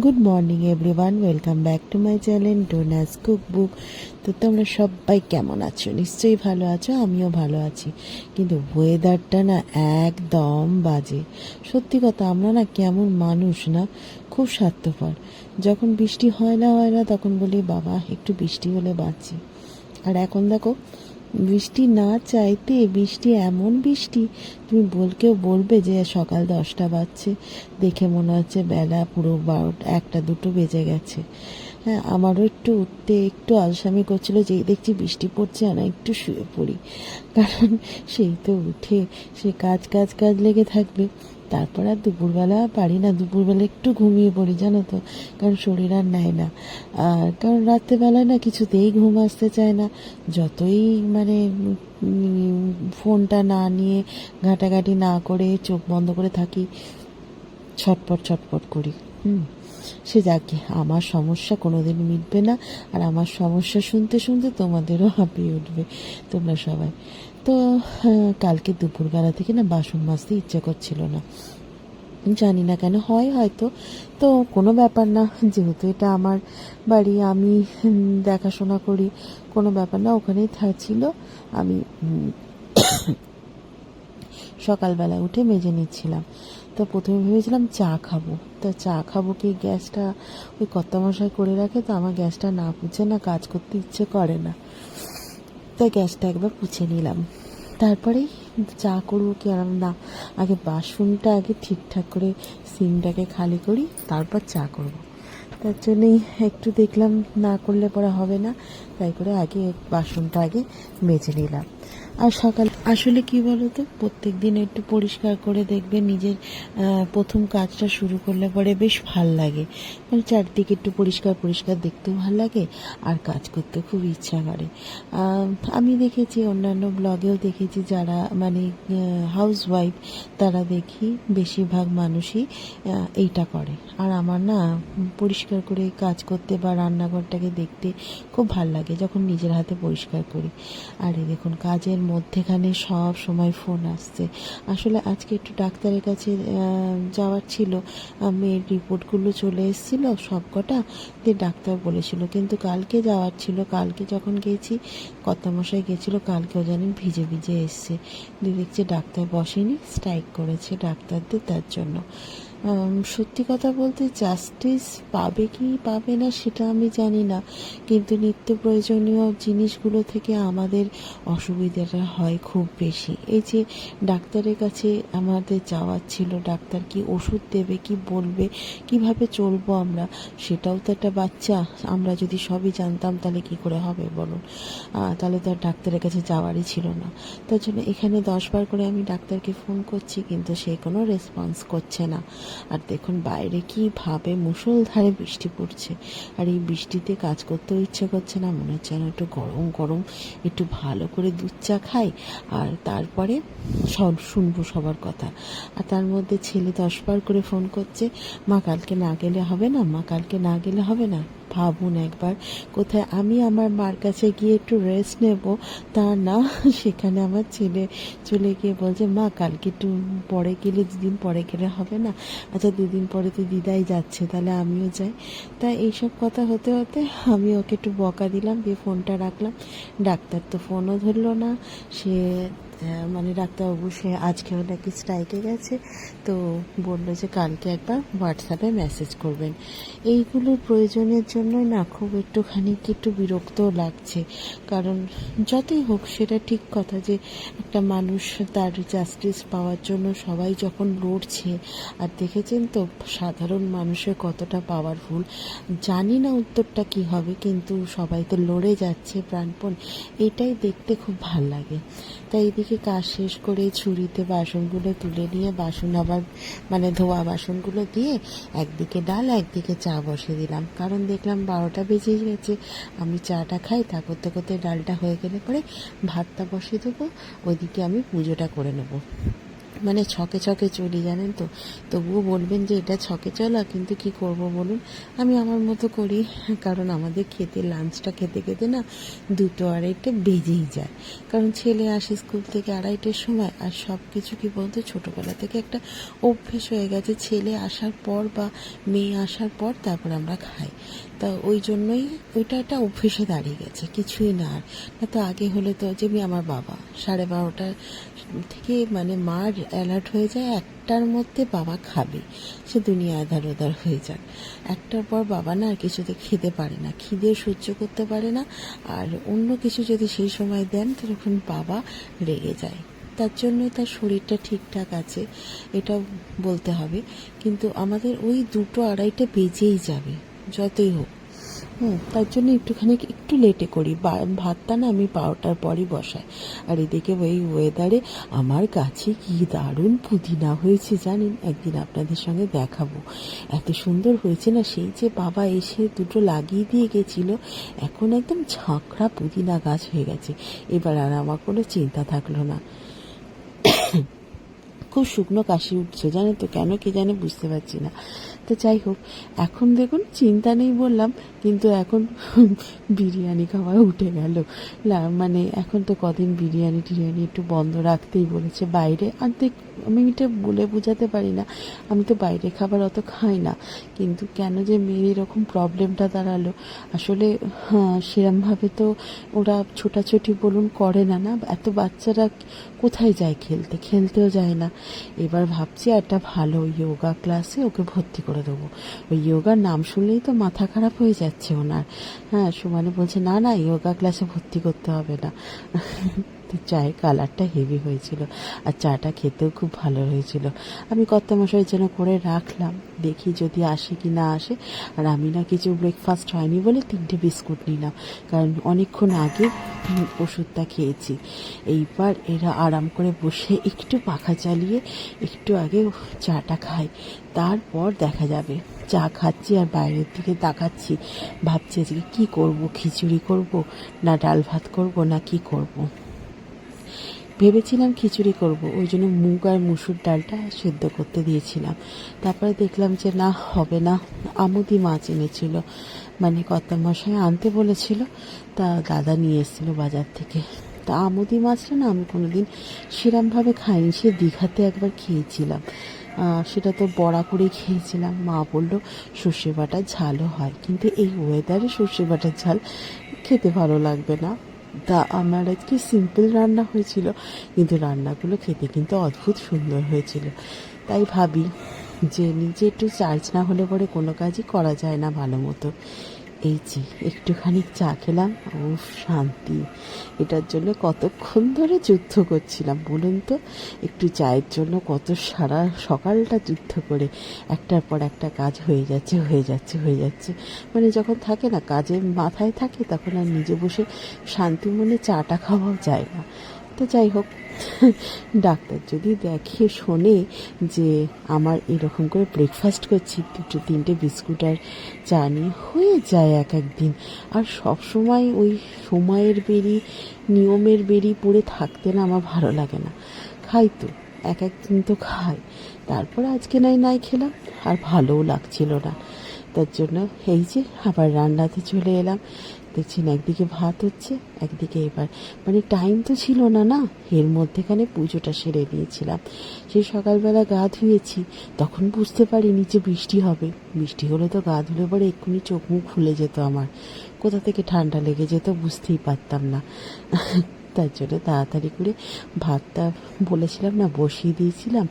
Good morning everyone welcome back to my channel Dona's cook book তো তোমরা সবাই কেমন আছো? নিশ্চয়ই ভালো আছো, আমিও ভালো আছি। কিন্তু ওয়েদারটা না একদম বাজে। সত্যি কথা, আমরা না কেমন মানুষ না, খুব স্বার্থপর। যখন বৃষ্টি হয় না হয় না, তখন বলি, বাবা, একটু বৃষ্টি হলে বাঁচি। আর এখন দেখো বৃষ্টি না চাইতে বৃষ্টি এমন বৃষ্টি, তুমি বল কেউ বলবে যে সকাল দশটা বাজছে। দেখে মনে হচ্ছে বেলা পুরো বারোটা, একটা দুটো বেজে গেছে। হ্যাঁ আমারও একটু উঠতে একটু আলসামি করছিল যেই দেখছি বৃষ্টি পড়ছে না একটু শুয়ে পড়ি। কারণ সেই তো উঠে সে কাজ কাজ কাজ লেগে থাকবে। তারপর আর দুপুরবেলা পারি না। দুপুরবেলা একটু ঘুমিয়ে পড়ি, জানো তো। কারণ শরীর আর নেয় না। আর কারণ রাত্রেবেলায় না কিছুতেই ঘুম আসতে চায় না। যতই মানে ফোনটা না নিয়ে ঘাটাঘাটি না করে চোখ বন্ধ করে থাকি, ছটপট ছটপট করি। হুম, সে যাকে। আমার সমস্যা কোনোদিন মিটবে না। আর আমার সমস্যা শুনতে শুনতে তোমাদেরও হাঁপিয়ে উঠবে, তোমরা সবাই। তো কালকে দুপুরবেলা থেকে না বাসন মাজতে ইচ্ছে করছিল না। জানি না কেন হয় হয়তো। তো কোনো ব্যাপার না, যেহেতু এটা আমার বাড়ি, আমি দেখাশোনা করি, কোনো ব্যাপার না, ওখানেই থাকছিল। আমি সকালবেলা উঠে মেজে নিচ্ছিলাম। তো প্রথমে ভেবেছিলাম চা খাব। তা চা খাব কি গ্যাসটা ওই কত্তা কর্তামশাই করে রাখে, তো আমার গ্যাসটা না পুছে না, কাজ করতে ইচ্ছে করে না। তাই গ্যাসটা একবার পুছে নিলাম তারপরেই চা করব কি আর না, আগে বাসনটা আগে ঠিকঠাক করে সিমটাকে খালি করি, তারপর চা করব। তার জন্যই একটু দেখলাম না করলে পরে হবে না, তাই করে আগে বাসনটা আগে মেজে নিলাম আর সকাল আসলে কি বলতো? প্রত্যেক দিন একটু পরিষ্কার করে দেখবে নিজের প্রথম কাজটা শুরু করলে পরে বেশ ভালো লাগে। মানে চারদিকে একটু পরিষ্কার পরিষ্কার দেখতেও ভালো লাগে আর কাজ করতে খুব ইচ্ছা করে। আমি দেখেছি অন্যান্য ব্লগেও দেখেছি যারা মানে হাউস ওয়াইফ তারা দেখি বেশিরভাগ মানুষই এইটা করে। আর আমার না পরিষ্কার করে কাজ করতে বা রান্নাঘরটাকে দেখতে খুব ভালো লাগে যখন নিজের হাতে পরিষ্কার করি। আর এই দেখুন, কাজের মধ্যেখানে সব সময় ফোন আসছে। আসলে আজকে একটু ডাক্তারের কাছে যাওয়ার ছিল। মেয়ের রিপোর্টগুলো চলে এসেছিল সব কটা দিয়ে ডাক্তার বলেছিল, কিন্তু কালকে যাওয়ার ছিল। কালকে যখন গেছি, কর্তামশাই গেছিল, কালকেও জানেন ভিজে ভিজে এসছে। দিয়ে দেখছি ডাক্তার বসেনি, স্ট্রাইক করেছে ডাক্তারদের তার জন্য। সত্যি কথা বলতে জাস্টিস পাবে কি পাবে না সেটা আমি জানি না। কিন্তু নিত্য প্রয়োজনীয় জিনিসগুলো থেকে আমাদের অসুবিধাটা হয় খুব বেশি। এই যে ডাক্তারের কাছে আমাদের যাওয়ার ছিল, ডাক্তার কি ওষুধ দেবে, কি বলবে, কীভাবে চলবো আমরা, সেটাও তো একটা বাচ্চা। আমরা যদি সবই জানতাম তাহলে কি করে হবে বলুন? তাহলে তো আর ডাক্তারের কাছে যাওয়ারই ছিল না। তার জন্য এখানে দশবার করে আমি ডাক্তারকে ফোন করছি, কিন্তু সে কোনো রেসপন্স করছে না। আর দেখুন বাইরে কীভাবে মুসলধারে বৃষ্টি পড়ছে। আর এই বৃষ্টিতে কাজ করতেও ইচ্ছে করছে না, মনে হচ্ছে যেন একটু গরম গরম একটু ভালো করে দুধ চা খাই। আর তারপরে সব শুনব সবার কথা। আর তার মধ্যে ছেলে দশবার করে ফোন করছে, মা কালকে না গেলে হবে না? মা কালকে না গেলে হবে না? ভাবুন একবার, কোথায় আমি আমার মার কাছে গিয়ে একটু রেস্ট নেব, তা না, সেখানে আমার ছেলে চলে গিয়ে বলছে, মা, কালকে একটু পরে গেলে দুদিন পরে গেলে হবে না? আচ্ছা দুদিন পরে তো দিদাই যাচ্ছে, তাহলে আমিও যাই। তা এইসব কথা হতে হতে আমি ওকে একটু বকা দিলাম, দিয়ে ফোনটা রাখলাম। ডাক্তার তো ফোনও ধরলো না, সে মানে ডাক্তারবাবু সে আজকেও নাকি স্ট্রাইকে গেছে, তো বলল যে কালকে একবার হোয়াটসঅ্যাপে মেসেজ করবেন। এইগুলোর প্রয়োজনের জন্য না খুব একটুখানি একটু বিরক্তও লাগছে। কারণ যতই হোক, সেটা ঠিক কথা যে একটা মানুষ তার জাস্টিস পাওয়ার জন্য সবাই যখন লড়ছে, আর দেখেছেন তো সাধারণ মানুষের কতটা পাওয়ারফুল জানি না উত্তরটা কি হবে, কিন্তু সবাই তো লড়ে যাচ্ছে প্রাণপণ, এটাই দেখতে খুব ভালো লাগে। তাই এদিকে কাজ শেষ করে ছুরিতে বাসনগুলো তুলে নিয়ে বাসন আবার মানে ধোয়া বাসনগুলো দিয়ে একদিকে ডাল, একদিকে চা বসে দিলাম। কারণ দেখলাম বারোটা বেজে গেছে, আমি চাটা খাই তা করতে করতে ডালটা হয়ে গেলে পরে ভাতটা বসে দেবো, ওইদিকে আমি পুজোটা করে নেব। মানে ছকে ছকে চলি, জানেন তো? তবুও বলবেন যে এটা ছকে চলা, কিন্তু কি করব বলুন? আমি আমার মতো করি, কারণ আমাদের খেতে লাঞ্চটা খেতে খেতে না দুটো আড়াইটে বেজেই যায়। কারণ ছেলে আসে স্কুল থেকে আড়াইটের সময়, আর সব কিছু কি বলতো, ছোটোবেলা থেকে একটা অভ্যেস হয়ে গেছে। ছেলে আসার পর বা মেয়ে আসার পর তারপর আমরা খাই। তা ওই জন্যই ওইটা একটা অভ্যেসে দাঁড়িয়ে গেছে, কিছুই না আর। না তো আগে হলে তো যেমনি আমার বাবা, সাড়ে বারোটা থেকে মানে মার অ্যালার্ট হয়ে যায়, একটার মধ্যে বাবা খাবে। সে দুনিয়া আধার ওধার হয়ে যাক। একটার পর বাবা না আর কিছুতে খেতে পারে না, খিদে সহ্য করতে পারে না। আর অন্য কিছু যদি সেই সময় দেন তখন বাবা রেগে যায়। তার জন্যই তার শরীরটা ঠিকঠাক আছে এটা বলতে হবে। কিন্তু আমাদের ওই দুটো আড়াইটা বেজেই যাবে। যতই হোক। হুম, তার জন্য একটুখানি একটু লেটে করি। ভাতটা না আমি বারোটার পরই বসাই। আর এদিকে ওই ওয়েদারে আমার গাছে কি দারুণ পুদিনা হয়েছে জানেন? একদিন আপনাদের সঙ্গে দেখাবো। এত সুন্দর হয়েছে না সেই যে বাবা এসে দুটো লাগিয়ে দিয়ে গেছিল, এখন একদম ঝাঁকড়া পুদিনা গাছ হয়ে গেছে। এবার আর আমার কোনো চিন্তা থাকল না। খুব শুকনো কাশি উঠছে জানেন তো, কেন কি জানে বুঝতে পারছি না। তো যাই হোক, এখন দেখুন চিন্তা নেই বললাম, কিন্তু এখন বিরিয়ানি খাওয়া উঠে গেল। মানে এখন তো কদিন বিরিয়ানি টিরিয়ানি একটু বন্ধ রাখতেই বলেছে বাইরে। আর দেখ, আমি এটা বলে বোঝাতে পারি না। আমি তো বাইরে খাবার অত খাই না। কিন্তু কেন যে মেয়ের এরকম প্রবলেমটা দাঁড়াল? আসলে হ্যাঁ সেরমভাবে তো ওরা ছোটাছুটি বলুন করে না না, এত বাচ্চারা কোথায় যায় খেলতে? খেলতেও যায় না। এবার ভাবছি একটা ভালো যোগা ক্লাসে ওকে ভর্তি করে দেবো। ওই যোগার নাম শুনলেই তো মাথা খারাপ হয়ে যাচ্ছে ওনার। হ্যাঁ সুমানে বলছে, না না ইয়োগা ক্লাসে ভর্তি করতে হবে না। তো চায়ের কালারটা হেভি হয়েছিল আর চাটা খেতেও খুব ভালো হয়েছিল। আমি কত মশাই যেন করে রাখলাম। দেখি যদি আসে কি না আসে। আর আমি না কিছু ব্রেকফাস্ট হয়নি বলে তিনটে বিস্কুট নিলাম। কারণ অনেকক্ষণ আগে ওষুধটা খেয়েছি। এইবার এরা আরাম করে বসে একটু পাখা চালিয়ে একটু আগে চাটা খায়। তারপর দেখা যাবে। চা খাচ্ছি আর বাইরের দিকে তাকাচ্ছি। ভাবছি আজকে কী করব? খিচুড়ি করব না ডাল ভাত করব না কি করব। ভেবেছিলাম খিচুড়ি করব, ওই জন্য মুগ আর মুসুর ডালটা সেদ্ধ করতে দিয়েছিলাম। তারপরে দেখলাম যে না, হবে না, আমুদি মাছ এনেছিল। মানে কত মশাই আনতে বলেছিল, তা দাদা নিয়ে এসেছিল বাজার থেকে। তা আমুদি মাছটা না আমি কোনোদিন সেরমভাবে খাইনি, সে দীঘাতে একবার খেয়েছিলাম। সেটা তো বড়া করে খেয়েছিলাম। মা বলল, সর্ষে বাটার ঝালও হয়। কিন্তু এই ওয়েদারে সর্ষে বাটার ঝাল খেতে ভালো লাগবে না। তা আমার আজকে সিম্পল রান্না হয়েছিল, কিন্তু রান্নাগুলো খেতে কিন্তু অদ্ভুত সুন্দর হয়েছিল। তাই ভাবি যে নিজে একটু চার্জ না হলে পরে কোনো কাজই করা যায় না ভালো মতো। এই যে, একটুখানি চা খেলাম। ও শান্তি। এটার জন্য কতক্ষণ ধরে যুদ্ধ করছিলাম বলুন তো? একটু চায়ের জন্য কত সারা সকালটা যুদ্ধ করে একটার পর একটা কাজ হয়ে যাচ্ছে হয়ে যাচ্ছে হয়ে যাচ্ছে। মানে যখন থাকে না, কাজের মাথায় থাকে, তখন আর নিজে বসে শান্তি মনে চাটা খাওয়াও যায় না। তো যাই হোক, ডাক্তার যদি দেখে, শোনে যে আমার এরকম করে ব্রেকফাস্ট করছি, দুটো, তিনটে বিস্কুট আর চা নিয়ে হয়ে যায় এক এক দিন আর সব সময় ওই সময়ের বেরি, নিয়মের বেরি পড়ে থাকতে না আমার ভালো লাগে না। খাই তো, এক এক দিন তো খাই। তারপর আজকে নাই নাই খেলাম, আর ভালোও লাগছিল না। তার জন্য এই যে আবার রান্নাতে চলে এলাম। দেখছেন, একদিকে ভাত হচ্ছে, একদিকে এবার মানে টাইম তো ছিল না না? এর মধ্যেখানে পুজোটা সেরে নিয়েছিলাম সেই সকালবেলা গা ধুয়েছি, তখন বুঝতে পারিনি যে বৃষ্টি হবে। বৃষ্টি হলে তো গা ধুলে পরে এক্ষুনি চোখ মুখ খুলে যেত আমার। কোথা থেকে ঠান্ডা লেগে যেত বুঝতেই পারতাম না। তার জন্য তাড়াতাড়ি করে ভাতটা বলেছিলাম না, বসিয়ে দিয়েছিলাম।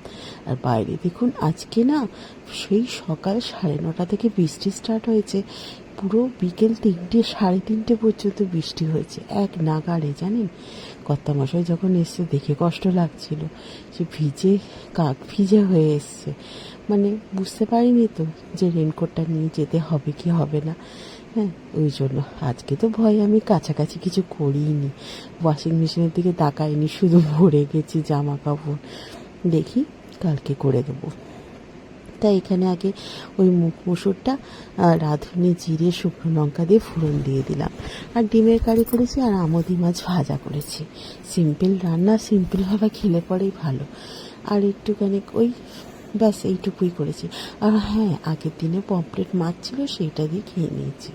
আর বাইরে দেখুন, আজকে না সেই সকাল সাড়ে নটা থেকে বৃষ্টি স্টার্ট হয়েছে। পুরো বিকেল তিনটে, সাড়ে তিনটে পর্যন্ত বৃষ্টি হয়েছে। এক নাগাড়ে, জানেন? কর্তামশাই যখন এসছে, দেখে কষ্ট লাগছিল। সে ভিজে কাক ভিজে হয়ে এসছে। মানে বুঝতে পারিনি তো যে রেনকোটটা নিয়ে যেতে হবে কি হবে না। হ্যাঁ ওই জন্য। আজকে তো ভয় আমি কাছাকাছি কিছু করিনি। ওয়াশিং মেশিনের দিকে তাকাইনি, শুধু ভরে গেছি জামা কাপড় দেখি কালকে করে দেবো। তাই এখানে আগে ওই মুখ মুসুরটা রাঁধুনি, জিরে, শুকনো লঙ্কা দিয়ে ফোড়ন দিয়ে দিলাম। আর ডিমের কারি করেছি আর আমদি মাছ ভাজা করেছি। সিম্পল রান্না সিম্পলভাবে খেলে পরেই ভালো। আর একটুখানি ওই ব্যাস এইটুকুই করেছি। আর হ্যাঁ আগের দিনে পমপ্লেট মাছ ছিল, সেইটা দিয়ে খেয়ে নিয়েছি।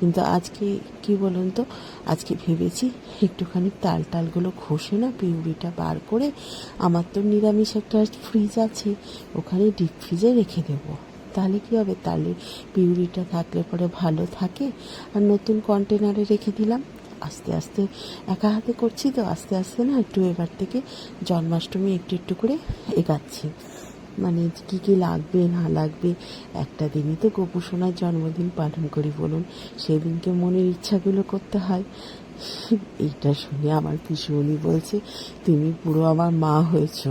কিন্তু আজকে কি বলুন তো? আজকে ভেবেছি একটুখানি তাল টালগুলো ঘষে না পিউরিটা বার করে আমার তো নিরামিষ একটা ফ্রিজ আছে, ওখানে ডিপ ফ্রিজে রেখে দেবো। তাহলে কী হবে? তাহলে পিউরিটা থাকলে পরে ভালো থাকে। আর নতুন কন্টেনারে রেখে দিলাম। আস্তে আস্তে একা হাতে করছি তো, আস্তে আস্তে না একটু এবার থেকে জন্মাষ্টমী একটু একটু করে এগাচ্ছি। মানে কী কী লাগবে, না লাগবে, একটা দিনই তো গোপু সোনার জন্মদিন পালন করি বলুন। সেদিনকে মনের ইচ্ছাগুলো করতে হয়। এইটা শুনে আমার পিসুনি বলছে, তুমি পুরো আমার মা হয়েছো।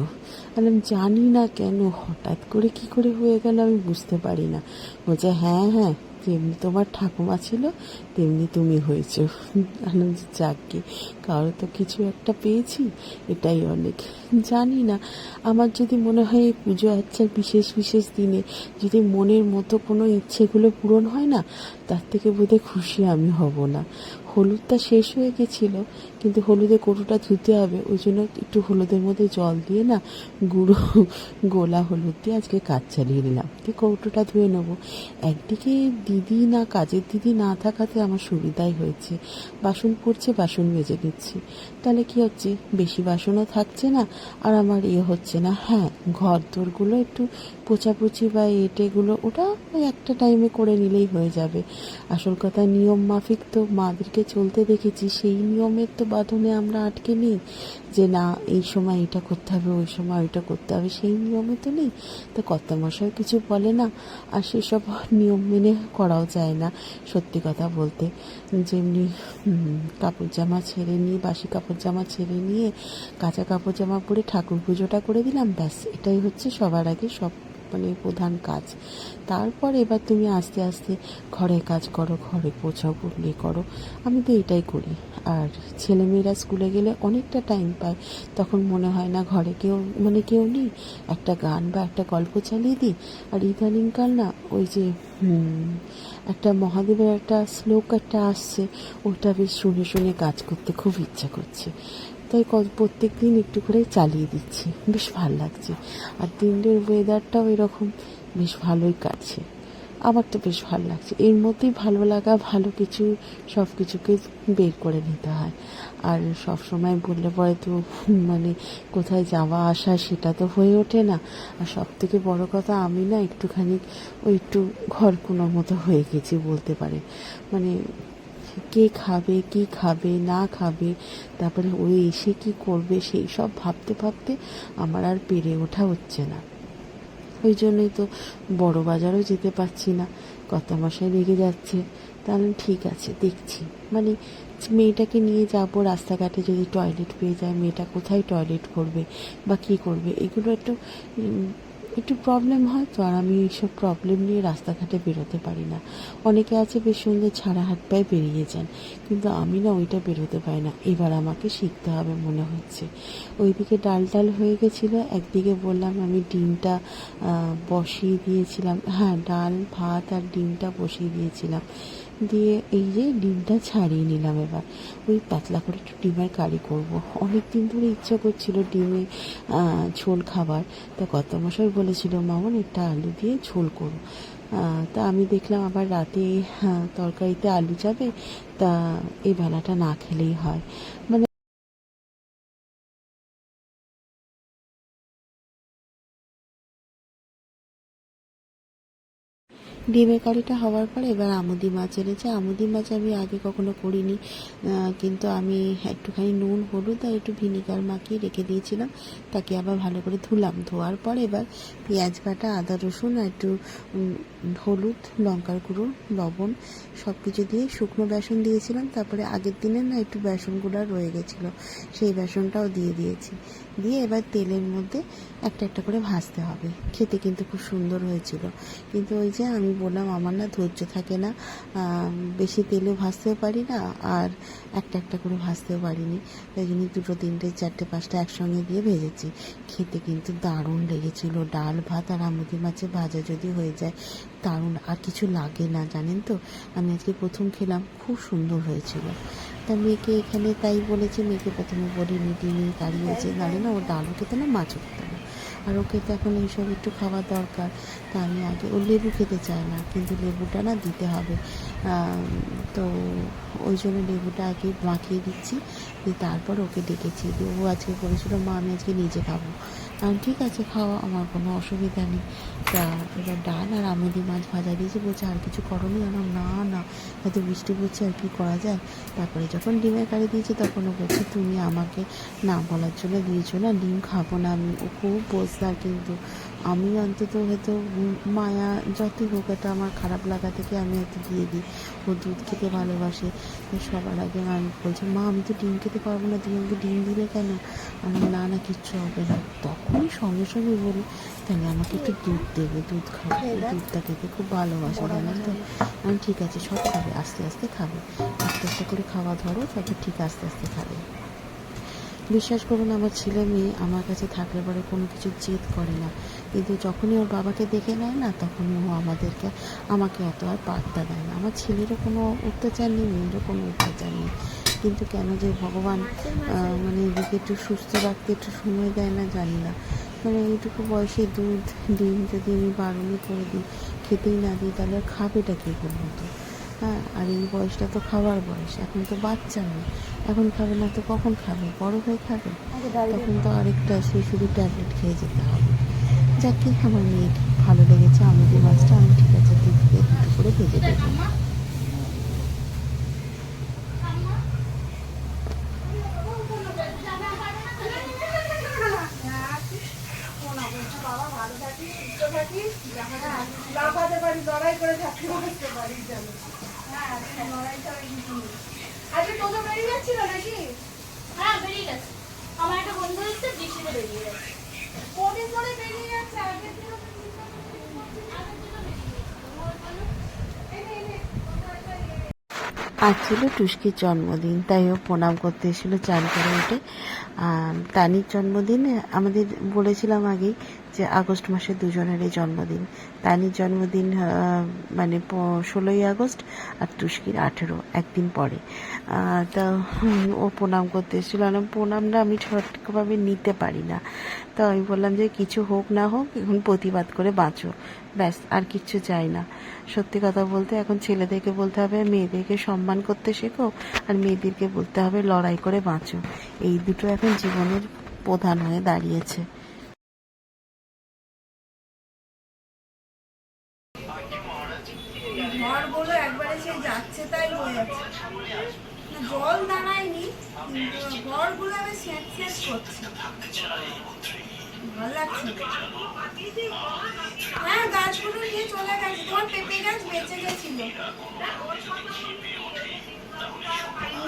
আমি জানি না কেন, হঠাৎ করে কি করে হয়ে গেল আমি বুঝতে পারি না। বলছে হ্যাঁ হ্যাঁ যেমনি তোমার ঠাকুমা ছিল, তেমনি তুমি হয়েছো। আনন্দ যাকগে কারও তো কিছু একটা পেয়েছি, এটাই অনেক। জানি না, আমার যদি মনে হয় এই পুজো আচ্ছার বিশেষ বিশেষ দিনে যদি মনের মতো কোনো ইচ্ছেগুলো পূরণ হয় না, তার থেকে বোধহয় খুশি আমি হব না। হলুদটা শেষ হয়ে গেছিল, কিন্তু হলুদে কৌটোটা ধুতে হবে, ওই জন্য একটু হলুদের মধ্যে জল দিয়ে না গুঁড়ো, গোলা হলুদ দিয়ে আজকে কাজ চালিয়ে নিলাম। দিয়ে কৌটোটা ধুয়ে নেব। একদিকে দিদি না, কাজের দিদি না থাকাতে আমার সুবিধাই হয়েছে। বাসন পড়ছে, বাসন মেজে নিচ্ছি। তাহলে কি হচ্ছে? বেশি বাসনও থাকছে না, আর আমার ইয়ে হচ্ছে না। হ্যাঁ ঘর দোরগুলো একটু পোচাপুচি বা এটেগুলো ওটা ওই একটা টাইমে করে নিলেই হয়ে যাবে। আসল কথা নিয়ম মাফিক তো, মাদেরকে চলতে দেখেছি, সেই নিয়মের তো বাঁধনে আমরা আটকে নিই যে না, এই সময় এটা করতে হবে, ওই সময় ওইটা করতে হবে, সেই নিয়মে তো নেই। তো কর্তামশাই কিছু বলে না, আর সেসব নিয়ম মেনে করাও যায় না, সত্যি কথা বলতে। যেমনি কাপড় জামা ছেড়ে নিয়ে, বাসি কাপড় জামা ছেড়ে নিয়ে, কাঁচা কাপড় জামা পরে ঠাকুর পুজোটা করে দিলাম, ব্যাস, এটাই হচ্ছে সবার আগে সব মানে প্রধান কাজ। তারপর এবার তুমি আস্তে আস্তে ঘরে কাজ করো, ঘরে পোছাও করলে করো। আমি তো এটাই করি। আর ছেলেমেয়েরা স্কুলে গেলে অনেকটা টাইম পায়। তখন মনে হয় না ঘরে কেউ মানে কেউ নেই। একটা গান বা একটা গল্প চালিয়ে দিই। আর ইদানিংকাল না ওই যে একটা মহাদেবের একটা শ্লোক একটা আসছে। ওটা বেশ শুনে শুনে কাজ করতে খুব ইচ্ছা করছে। তাই প্রত্যেক দিন একটু করে চালিয়ে দিচ্ছি। বেশ ভালো লাগছে। আর দিনের ওয়েদারটাও এরকম বেশ ভালোই কাটছে। আমার তো বেশ ভালো লাগছে। এর মধ্যেই ভালো লাগা, ভালো কিছু সব কিছুকে বের করে নিতে হয়। আর সব সময় বললে পরে তো মানে কোথায় যাওয়া, আসা সেটা তো হয়ে ওঠে না। আর সব থেকে বড় কথা, আমি না একটুখানি ওই একটু ঘর কোনো মতো হয়ে গেছি বলতে পারে মানে কে খাবে, কি খাবে, না খাবে, তারপরে ওই এসে কি করবে, সেই সব ভাবতে ভাবতে আমার আর পেরে ওঠা হচ্ছে না। ওই জন্যই তো বড় বাজারও যেতে পারছি না কত মশাই রেগে যাচ্ছে। তাহলে ঠিক আছে, দেখছি। মানে মেয়েটাকে নিয়ে যাব, রাস্তাঘাটে যদি টয়লেট পেয়ে যায়, মেয়েটা কোথায় টয়লেট করবে বা কী করবে, এগুলো একটু একটু প্রবলেম হয় তো, আর আমি এইসব প্রবলেম নিয়ে রাস্তাঘাটে বেরোতে পারি না। অনেকে আছে বেশ সুন্দর ছাড়া হাত পায়ে বেরিয়ে যান, কিন্তু আমি না ওইটা বেরোতে পারি না। এবার আমাকে শিখতে হবে মনে হচ্ছে। ওইদিকে ডাল ডাল হয়ে গেছিল, একদিকে বললাম আমি ডিমটা বসিয়ে দিয়েছিলাম। হ্যাঁ ডাল, ভাত আর ডিমটা বসিয়ে দিয়েছিলাম। দিয়ে এই যে ডিমটা ছাড়িয়ে নিলাম এবার। ওই পাতলা করে একটু ডিমের কারি করব। অনেক দিন ধরে ইচ্ছা করছিল ডিমে ঝোল খাবার। তা গত মশাই বলেছিল, মামন, একটা আলু দিয়ে ঝোল করো। তা আমি দেখলাম আবার রাতে তরকারিতে আলু যাবে। তা এই বেলাটা না খেলেই হয়। ডিমের কারিটা হওয়ার পরে এবার আমুদি মাছ এনেছে। আমুদি মাছ আমি আগে কখনো করিনি কিন্তু আমি একটুখানি নুন, হলুদ আর একটু ভিনিগার মাখিয়ে রেখে দিয়েছিলাম। তাকে আবার ভালো করে ধুলাম। ধোয়ার পর এবার পেঁয়াজ বাটা, আদা রসুন আর একটু হলুদ, লঙ্কার গুঁড়ো, লবণ সব কিছু দিয়ে শুকনো বেসন দিয়েছিলাম। তারপরে আগের দিনে না একটু বেসনগুলো রয়ে গেছিল, সেই বেসনটাও দিয়ে দিয়েছি। দিয়ে এবার তেলের মধ্যে একটা একটা করে ভাজতে হবে। খেতে কিন্তু খুব সুন্দর হয়েছিল। কিন্তু ওই যে আমি বললাম, আমার না ধৈর্য থাকে না। বেশি তেলে ভাজতেও পারি না আর একটা একটা করে ভাজতেও পারিনি। তাই জন্য দুটো, তিনটে, চারটে, পাঁচটা একসঙ্গে দিয়ে ভেজেছি। খেতে কিন্তু দারুণ লেগেছিল। ডাল ভাত আর আমুদি মাছের ভাজা যদি হয়ে যায়, দারুণ। আর কিছু লাগে না, জানেন তো? আমি আজকে প্রথম খেলাম, খুব সুন্দর হয়েছিল। তা মেয়েকে এখানে তাই বলেছে, মেয়েকে প্রথমে বলিনি ডিমে দাঁড়িয়েছে। দাঁড়িয়ে না ও ডালও খেতে না মাছও খেতে না আর ওকে তো এখন এইসব একটু খাওয়া দরকার তা আমি আগে ও লেবু খেতে চায় না, কিন্তু লেবুটা না দিতে হবে। তো ওই জন্য লেবুটা আগে মাখিয়ে দিচ্ছি, দিয়ে তারপর ওকে ডেকেছি। দিয়ে ও আজকে বলেছিল, মা, আমি আজকে নিজে খাব। ঠিক আছে, খাওয়া আমার কোনো অসুবিধা নেই। তা এবার ডাল আর আমুদি মাছ ভাজা দিয়েছি বলছে, আর কিছু করনি? আমার না না এত বৃষ্টি পড়ছে, আর কি করা যায়? তারপরে যখন ডিমের কাড়ি দিয়েছে, তখন ও বলছে, তুমি আমাকে না বলার জন্য দিয়েছ না, ডিম খাব না আমি। ও খুব বসতাম কিন্তু আমি অন্তত হয়তো মায়া যতই হোক এটা আমার খারাপ লাগা থেকে আমি হয়তো দিয়ে দিই। ও দুধ খেতে ভালোবাসে সবার আগে আমি বলছি মা আমি তো ডিম খেতে পারব না তুমি আমাকে ডিম দিলে কেন? আমি না না কিচ্ছু হবে না। তখনই সঙ্গে সঙ্গে বলি তাহলে আমাকে একটু দুধ দেবে দুধ খাবে দুধটা খেতে খুব ভালোবাসে জানেন তো? আমি ঠিক আছে সব খাবে আস্তে আস্তে খাবে। আস্তে আস্তে করে খাওয়া ধরো তারপর ঠিক আস্তে আস্তে খাবে। বিশ্বাস করুন আমার ছেলে মেয়ে আমার কাছে থাকলে পরে কোনো কিছু জেদ করে না। কিন্তু যখনই ওর বাবাকে দেখে নেয় না, তখনই ও আমাদেরকে, আমাকে অত আর পাত্তা দেয় না। আমার ছেলেরও কোনো অত্যাচার নেই, মেয়েরও কোনো অত্যাচার নেই। কিন্তু কেন যে ভগবান মানে এদিকে একটু সুস্থ রাখতে একটু সময় দেয় না, জানি না। মানে এইটুকু বয়সে দুধ, ডিম যদি আমি বারণই করে দিই, খেতেই না দিই, তাহলে খাবেটা কী করব তো? হ্যাঁ আর এই বয়সটা তো খাবার বয়স। এখন তো বাচ্চা নেই। এখন খাবে না তো কখন খাবে? বড় হয়ে খাবে। তখন তো আরেকটা সেই শুধু ট্যাবলেট খেয়ে যেতে হবে। যাক কি আমার মেয়ে ভালো লেগেছে। আমি যে মাছটা আমি ঠিক আছে দিদিকে একটু দুটো করে ভেজে দেবো লাফাতে পারি লড়াই করে থাকতে বসতে পারি যেন হ্যাঁ লড়াইটা ওই রকমই। আজকে তোজো বেরিয়ে যাচ্ছিল নাকি হ্যাঁ বেরিয়ে গেছে আমার একটা বন্ধু এসছে বৃষ্টিতে বেরিয়ে গেছে কদিন পরে বেরিয়ে যাচ্ছে আগের দিন আজ ছিল টুস্কির জন্মদিন, তাই ও প্রণাম করতে এসেছিল, চান করে উঠে। আর তানির জন্মদিন আমাদের বলেছিলাম আগেই যে আগস্ট মাসে দুজনেরই জন্মদিন। তানির জন্মদিন মানে ষোলোই আগস্ট আর টুস্কির আঠেরো, একদিন পরে। তা ও প্রণাম করতে এসেছিল। প্রণামটা আমি সঠিকভাবে নিতে পারি না। তো আমি বললাম যে কিছু হোক না হোক, এখন প্রতিবাদ করে বাঁচো। ব্যাস, আর কিচ্ছু চাই না। সত্যি কথা বলতে এখন ছেলেদেরকে বলতে হবে, মেয়েদেরকে সম্মান করতে শেখো, আর মেয়েদেরকে বলতে হবে লড়াই করে বাঁচো। এই দুটো এখন জীবনের প্রধান হয়ে দাঁড়িয়েছে। একবারে সেই যাচ্ছে তাই হয়ে জল দাঁড়ায়নি ঝড়গুলো আবার স্যাঁত স্যাঁত করছে। হ্যাঁ নিয়ে চলে গেছে। তোমার পেঁপে গাছ বেঁচে গেছিল।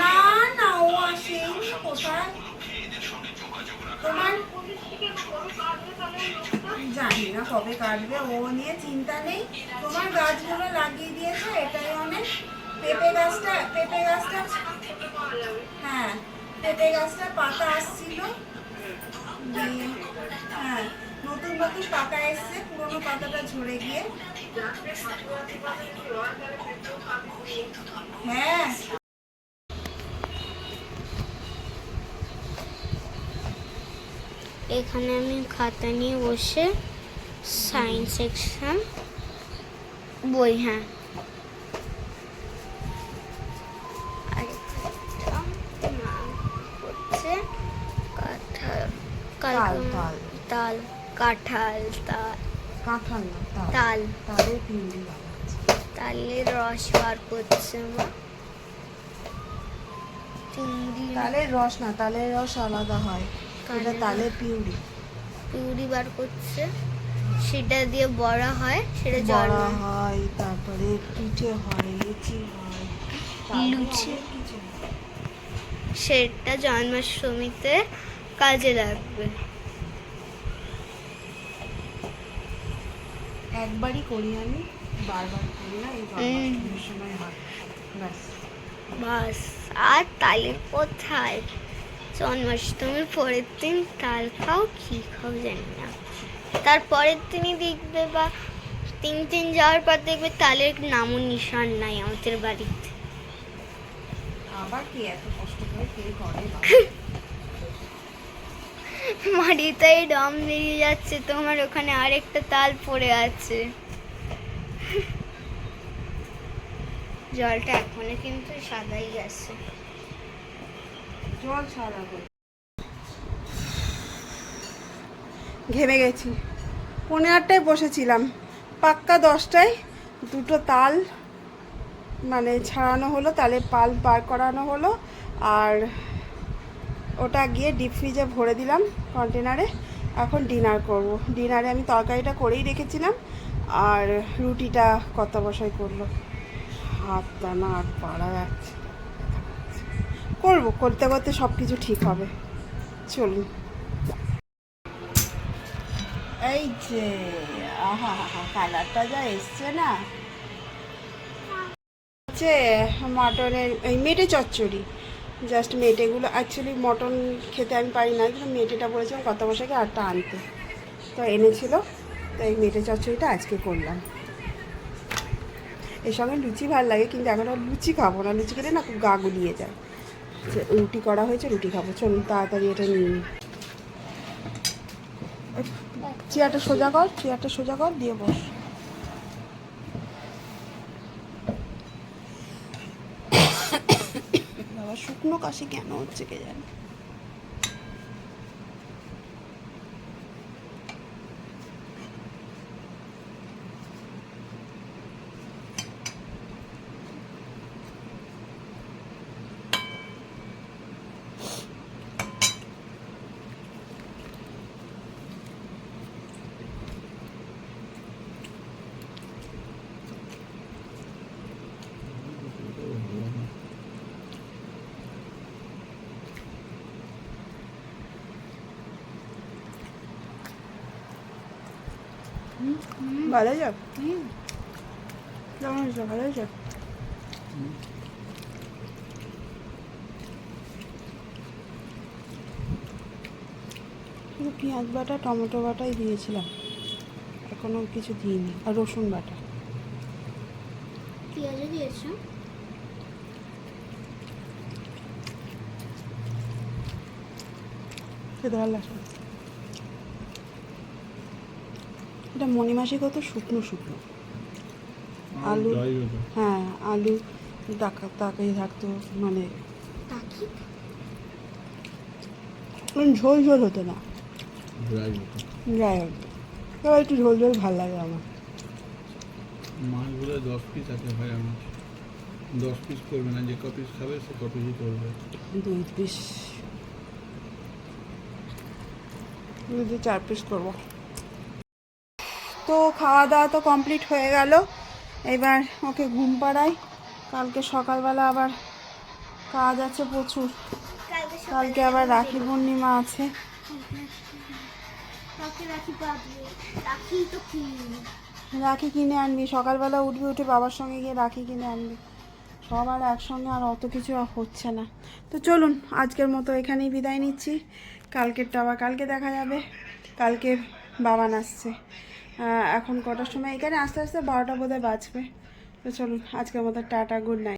না না, ও আসেনি কোথায়? জানি না কবে কাটবে, ও নিয়ে চিন্তা নেই। তোমার গাছগুলো লাগিয়ে দিয়েছে, এটাই অনেক। পেঁপে গাছটা পেঁপে গাছটা হ্যাঁ পেঁপে গাছটা পাতা আসছিল। হ্যাঁ নতুন নতুন পাতা এসছে, পুরোনো পাতাটা ঝরে গিয়ে। হ্যাঁ। এখানে আমি খাতা নিয়ে বসে সায়েন্স সেকশন বই হ্যাঁ। কাঁঠাল তাল, কাঁঠাল তাল। কাঁঠাল তাল। তাল। তালের পিউরি তালের রস বার করছে মা। তালের রস না তালের রস আলাদা হয়। এটা তালের পিউরি। পিউরি বার করছে। সেটা দিয়ে বড়া হয় সেটা জল হয়। তারপরে পিঠে হয় লুচি হয়। লুচি। সেটা জন্মাষ্টমীতে কাজে লাগবে। একবারই করি আমি বারবার করি না এই। সময় হয়। ব্যাস। বাস আর তালের কোথায়? জন্মাষ্টমীর পরের দিন তাল খাও কি খাও জানি না। তারপরের দিনই দেখবে বা তিন দিন যাওয়ার পর দেখবে তালের নামও নিশান নাই আমাদের বাড়িতে। আবার কে এত কষ্ট করে কে করে বাবা? ডম বেরিয়ে যাচ্ছে তোমার ওখানে আরেকটা তাল পড়ে আছে। জলটা এখনও কিন্তু সাদাই আছে। জল সারা ঘেমে গেছি। পনেরো আটটায় বসেছিলাম। পাক্কা দশটায় দুটো তাল মানে ছাড়ানো হলো, তালে পাল বার করানো হলো আর ওটা গিয়ে ডিপ ফ্রিজে ভরে দিলাম কন্টেনারে। এখন ডিনার করব। ডিনারে আমি তরকারিটা করেই রেখেছিলাম আর রুটিটা কত বসাই করল। হাতটা না আর পাড়া যাচ্ছে। করব, করতে করতে সব কিছু ঠিক হবে। চলুন। এই যে কালারটা যা এসছে না। হচ্ছে মটনের, এই মেটে চচ্চড়ি। জাস্ট মেটেগুলো অ্যাকচুয়ালি মটন খেতে আমি পারি না, কিন্তু মেটেটা বলেছিলাম কত বসাকে আটটা আনতে। তো এনেছিল, তো এই মেটে চচ্চড়িটা আজকে করলাম। এর সঙ্গে লুচি ভালো লাগে, কিন্তু এখন আর লুচি খাব না, লুচি খেলে না খুব গা গুলিয়ে যায়। রুটি করা হয়েছে, রুটি খাব। চলুন তাড়াতাড়ি এটা নিয়ে চেয়ারটা সোজা কর, চেয়ারটা সোজা কর, দিয়ে বস। শুকনো কাশি কেন হচ্ছে কে জানে? ভালো হয়েছে কেমন হয়েছে? ভালো হয়েছে? শুধু পেঁয়াজ বাটা টমেটো বাটাই দিয়েছিলাম। কোনো কিছু দিইনি। আর রসুন বাটা। পেঁয়াজও দিয়েছ? খেতে ভালো লাগছে এটা মণিমাসি কত? শুকনো শুকনো। আলু হ্যাঁ আলু ডাকা তাকাই থাকতো মানে ঝোল ঝোল হতো না। যাই হোক। এবার একটু ঝোল ঝোল ভালো লাগে আমার। মাছগুলো দশ পিস আছে ভাই আমার। দশ পিস করবে না যে ক পিস খাবে সে ক পিসই করবে। দুই পিস চার পিস করব। তো খাওয়া দাওয়া তো কমপ্লিট হয়ে গেল। এবার ওকে ঘুম পাড়াই। কালকে সকালবেলা আবার কাজ আছে প্রচুর। কালকে আবার রাখি পূর্ণিমা আছে। রাখি কিনে আনবি। সকালবেলা উঠবি উঠে বাবার সঙ্গে গিয়ে রাখি কিনে আনবি। সবার একসঙ্গে আর অত কিছু আর হচ্ছে না। তো চলুন আজকের মতো এখানেই বিদায় নিচ্ছি। কালকেরটা আবার কালকে দেখা যাবে। কালকে বাবান আসছে। আহ, এখন কটার সময় এখানে? আস্তে আস্তে বারোটা বোধহয় বাঁচবে তো চলুন, আজকের মতো টাটা গুড নাইট